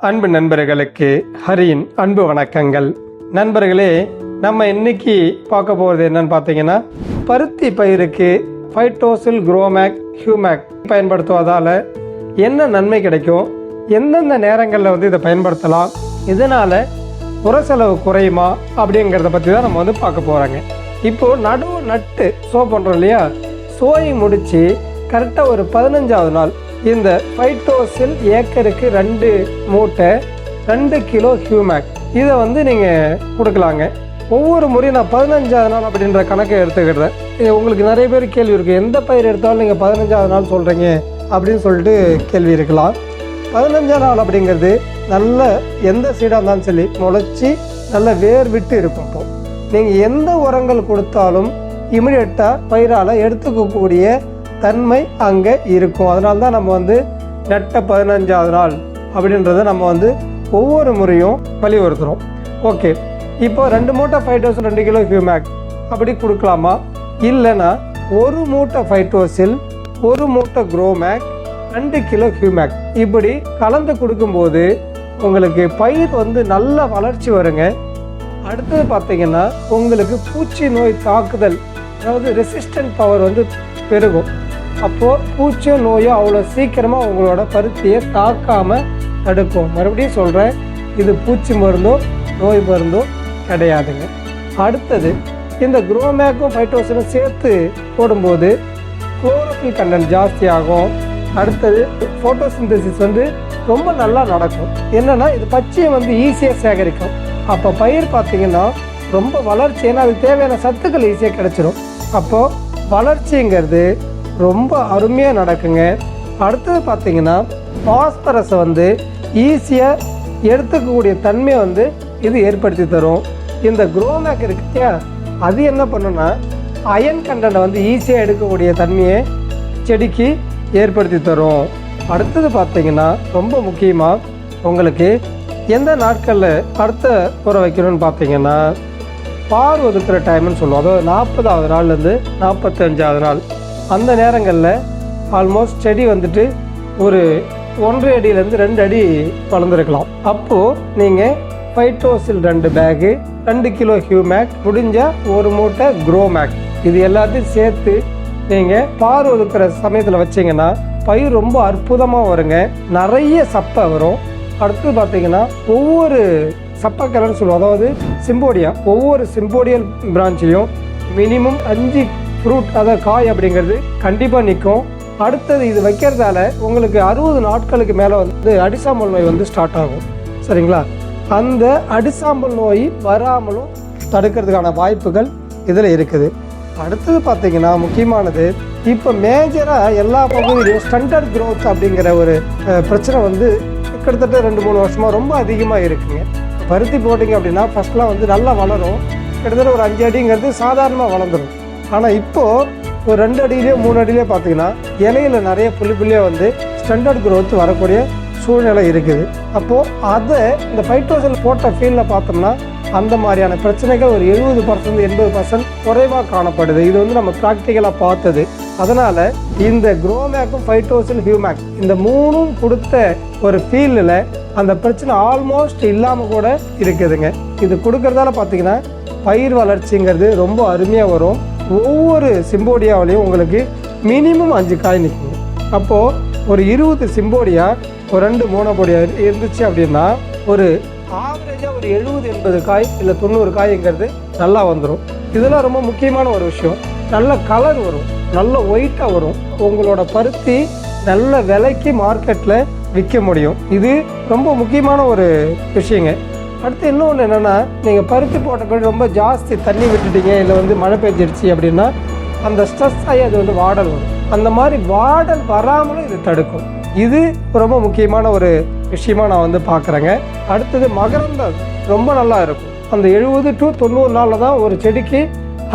அன்பு நண்பர்களுக்கு ஹரியின் அன்பு வணக்கங்கள். நண்பர்களே நம்ம இன்னைக்கு பார்க்க போகிறது என்னன்னு பார்த்தீங்கன்னா பருத்தி பயிருக்கு ஃபைட்டோசில் குரோமேக் ஹியூமேக் பயன்படுத்துவதால் என்ன நன்மை கிடைக்கும் எந்தெந்த நேரங்களில் வந்து இதை பயன்படுத்தலாம் இதனால் உர செலவு குறையுமா அப்படிங்கிறத பற்றி தான் நம்ம வந்து பார்க்க போகிறாங்க இப்போது நடுவு நட்டு சோ பண்ணுறோம் இல்லையா? சோயை முடித்து கரெக்டாக ஒரு பதினஞ்சாவது நாள் இந்த ஃபைட்டோசில் ஏக்கருக்கு ரெண்டு மூட்டை ரெண்டு கிலோ ஹியூமேக் இதை வந்து நீங்கள் கொடுக்கலாங்க. ஒவ்வொரு முறையும் நான் பதினஞ்சாவது நாள் அப்படின்ற கணக்கை எடுத்துக்கிடுறேன் இது உங்களுக்கு நிறைய பேர் கேள்வி இருக்குது எந்த பயிர் எடுத்தாலும் நீங்கள் பதினஞ்சாவது நாள் சொல்கிறீங்க அப்படின்னு சொல்லிட்டு கேள்வி இருக்கலாம். பதினஞ்சாம் நாள் அப்படிங்கிறது நல்ல எந்த சீடாக இருந்தாலும் சரி முளைச்சி நல்ல வேர் விட்டு இருக்கும் நீங்கள் எந்த உரங்கள் கொடுத்தாலும் இமிடியட்டாக பயிரால் எடுத்துக்கக்கூடிய தன்மை அங்கே இருக்கும். அதனால தான் நம்ம வந்து நட்ட பதினஞ்சாவது நாள் அப்படின்றத நம்ம வந்து ஒவ்வொரு முறையும் வலியுறுத்துகிறோம் ஓகே. இப்போ ரெண்டு மூட்டை ஃபைட்டோசில் ரெண்டு கிலோ ஹியூமேக் அப்படி கொடுக்கலாமா? இல்லைன்னா ஒரு மூட்டை ஃபைட்டோசில் ஒரு மூட்டை குரோமேக் ரெண்டு கிலோ ஹியூமேக் இப்படி கலந்து கொடுக்கும்போது உங்களுக்கு பயிர் வந்து நல்ல வளர்ச்சி வருங்க. அடுத்தது பார்த்தீங்கன்னா உங்களுக்கு பூச்சி நோய் தாக்குதல் அதாவது ரெசிஸ்டன்ட் பவர் வந்து பெருகும். அப்போது பூச்சியோ நோயோ அவ்வளோ சீக்கிரமாக உங்களோட பருத்தியை தாக்காமல் தடுக்கும். மறுபடியும் சொல்கிறேன் இது பூச்சி மருந்தோ நோய் மருந்தோ கிடையாதுங்க. அடுத்தது இந்த குரோமேக்கும் ஃபைட்டோசனும் சேர்த்து போடும்போது குளோரோஃபில் கண்டென்ட் ஜாஸ்தியாகும். அடுத்தது ஃபோட்டோசிந்தசிஸ் வந்து ரொம்ப நல்லா நடக்கும். என்னென்னா இது பச்சையை வந்து ஈஸியாக சேகரிக்கும். அப்போ பயிர் பார்த்திங்கன்னா ரொம்ப வளர்ச்சி ஏன்னா அதுக்கு தேவையான சத்துக்கள் ஈஸியாக கிடச்சிரும். அப்போது வளர்ச்சிங்கிறது ரொம்ப அருமையாக நடக்குங்க. அடுத்தது பார்த்தீங்கன்னா பாஸ்பரஸை வந்து ஈஸியாக எடுத்துக்கக்கூடிய தன்மையை வந்து இது ஏற்படுத்தி தரும். இந்த குரோமேக் இருக்கு இல்லையா? அது என்ன பண்ணுன்னா அயன் கண்டனை வந்து ஈஸியாக எடுக்கக்கூடிய தன்மையை செடிக்கு ஏற்படுத்தி தரும். அடுத்தது பார்த்தீங்கன்னா ரொம்ப முக்கியமாக உங்களுக்கு எந்த நாட்களில் அடுத்த உரம் வைக்கணும்னு பார்த்தீங்கன்னா பார் ஒதுக்குற டைம்னு சொல்லுவோம். அதாவது நாற்பதாவது நாள்லேருந்து நாற்பத்தஞ்சாவது நாள் அந்த நேரங்களில் ஆல்மோஸ்ட் செடி வந்துட்டு ஒரு ஒன்றரை அடியிலேருந்து ரெண்டு அடி வளர்ந்துருக்கலாம். அப்போது நீங்கள் ஃபைட்டோசில் ரெண்டு பேகு ரெண்டு கிலோ ஹியூமேக் முடிஞ்ச ஒரு மூட்டை குரோமேக் இது எல்லாத்தையும் சேர்த்து நீங்கள் பார் ஒதுக்குற சமயத்தில் வச்சீங்கன்னா பயிர் ரொம்ப அற்புதமாக வருங்க. நிறைய சப்பை வரும். அடுத்து பார்த்தீங்கன்னா ஒவ்வொரு சப்பக்கிழன்னு சொல்லுவோம். அதாவது சிம்போடியா ஒவ்வொரு சிம்போடியல் பிரான்ச்லேயும் மினிமம் அஞ்சு ஃப்ரூட் அதாவது காய் அப்படிங்கிறது கண்டிப்பாக நிற்கும் அடுத்தது இது வைக்கிறதால உங்களுக்கு அறுபது நாட்களுக்கு மேலே வந்து அடிசாம்பல் நோய் வந்து ஸ்டார்ட் ஆகும். சரிங்களா? அந்த அடிசாம்பல் நோய் வராமலும் தடுக்கிறதுக்கான வாய்ப்புகள் இதில் இருக்குது. அடுத்தது பார்த்தீங்கன்னா முக்கியமானது இப்போ மேஜராக எல்லா பகுதியிலையும் ஸ்டண்டர்ட் க்ரோத் அப்படிங்கிற ஒரு பிரச்சனை வந்து கிட்டத்தட்ட ரெண்டு மூணு வருஷமாக ரொம்ப அதிகமாக இருக்குங்க. பருத்தி போட்டிங்க அப்படின்னா ஃபர்ஸ்ட்லாம் வந்து நல்லா வளரும். கிட்டத்தட்ட ஒரு அஞ்சு அடிங்கிறது சாதாரணமாக வளர்ந்துடும் ஆனால் இப்போது ஒரு ரெண்டு அடியிலேயே மூணு அடியிலேயே பார்த்தீங்கன்னா இலையில நிறைய புள்ளி புள்ளியாக வந்து ஸ்டாண்டர்ட் growth வரக்கூடிய சூழ்நிலை இருக்குது. அப்போது அதை இந்த ஃபைட்ரோசல் போட்ட ஃபீல்டில் பார்த்தோம்னா அந்த மாதிரியான பிரச்சனைகள் ஒரு எழுபது பர்சன்ட் எண்பது பர்சன்ட் குறைவாக காணப்படுது. இது வந்து நம்ம ப்ராக்டிக்கலாக பார்த்தது. அதனால் இந்த குரோமேக்கும் ஃபைட்டோசில் ஹியூமேக் இந்த மூணும் கொடுத்த ஒரு ஃபீல்டில் அந்த பிரச்சனை ஆல்மோஸ்ட் இல்லாமல் கூட இருக்குதுங்க. இது கொடுக்கறதால பார்த்தீங்கன்னா பயிர் வளர்ச்சிங்கிறது ரொம்ப அருமையாக வரும். ஒவ்வொரு சிம்போடியாவிலையும் உங்களுக்கு மினிமம் அஞ்சு காய் நிற்குங்க அப்போது ஒரு இருபது சிம்போடியா ஒரு ரெண்டு மோனோபோடியா இருந்துச்சு அப்படின்னா ஒரு ஆவரேஜாக ஒரு எழுபது எண்பது காய் இல்லை தொண்ணூறு காய்ங்கிறது நல்லா வந்துடும் இதெல்லாம் ரொம்ப முக்கியமான ஒரு விஷயம். நல்ல கலர் வரும். நல்ல ஒயிட்டாக வரும். உங்களோட பருத்தி நல்ல விலைக்கு மார்க்கெட்டில் விற்க முடியும். இது ரொம்ப முக்கியமான ஒரு விஷயங்க. அடுத்து இன்னொன்று என்னென்னா நீங்கள் பருத்தி போட்ட ரொம்ப ஜாஸ்தி தண்ணி விட்டுட்டீங்க இல்லை வந்து மழை பெஞ்சிருச்சு அப்படின்னா அந்த ஸ்ட்ரெஸ் ஆகி அது வந்து வாடல் வரும். அந்த மாதிரி வாடல் வராமலும் இது தடுக்கும். இது ரொம்ப முக்கியமான ஒரு விஷயமா நான் வந்து பார்க்குறேங்க. அடுத்தது மகரந்தம் ரொம்ப நல்லா இருக்கும். அந்த எழுபது டு தொண்ணூறு நாளில் தான் ஒரு செடிக்கு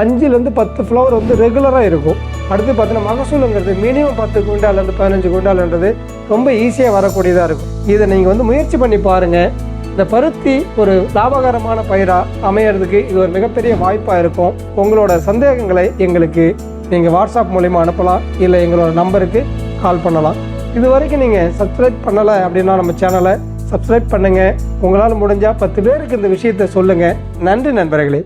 அஞ்சுலேருந்து பத்து ஃப்ளவர் வந்து ரெகுலராக இருக்கும். அடுத்து பார்த்தீங்கன்னா மகசூலுங்கிறது மினிமம் பத்து குவிண்டால்லேருந்து பதினஞ்சு குவிண்டால்ன்றது ரொம்ப ஈஸியாக வரக்கூடியதாக இருக்கும். இதை நீங்கள் வந்து முயற்சி பண்ணி பாருங்கள் இந்த பருத்தி ஒரு லாபகரமான பயிராக அமையறதுக்கு இது ஒரு மிகப்பெரிய வாய்ப்பாக இருக்கும். உங்களோட சந்தேகங்களை எங்களுக்கு நீங்கள் வாட்ஸ்அப் மூலிமா அனுப்பலாம். இல்லை எங்களோட நம்பருக்கு கால் பண்ணலாம். இது வரைக்கும் நீங்கள் சப்ஸ்கிரைப் பண்ணலை அப்படின்னா நம்ம சேனலை சப்ஸ்கிரைப் பண்ணுங்கள் உங்களால் முடிஞ்சால் பத்து பேருக்கு இந்த விஷயத்தை சொல்லுங்கள் நன்றி நண்பர்களே.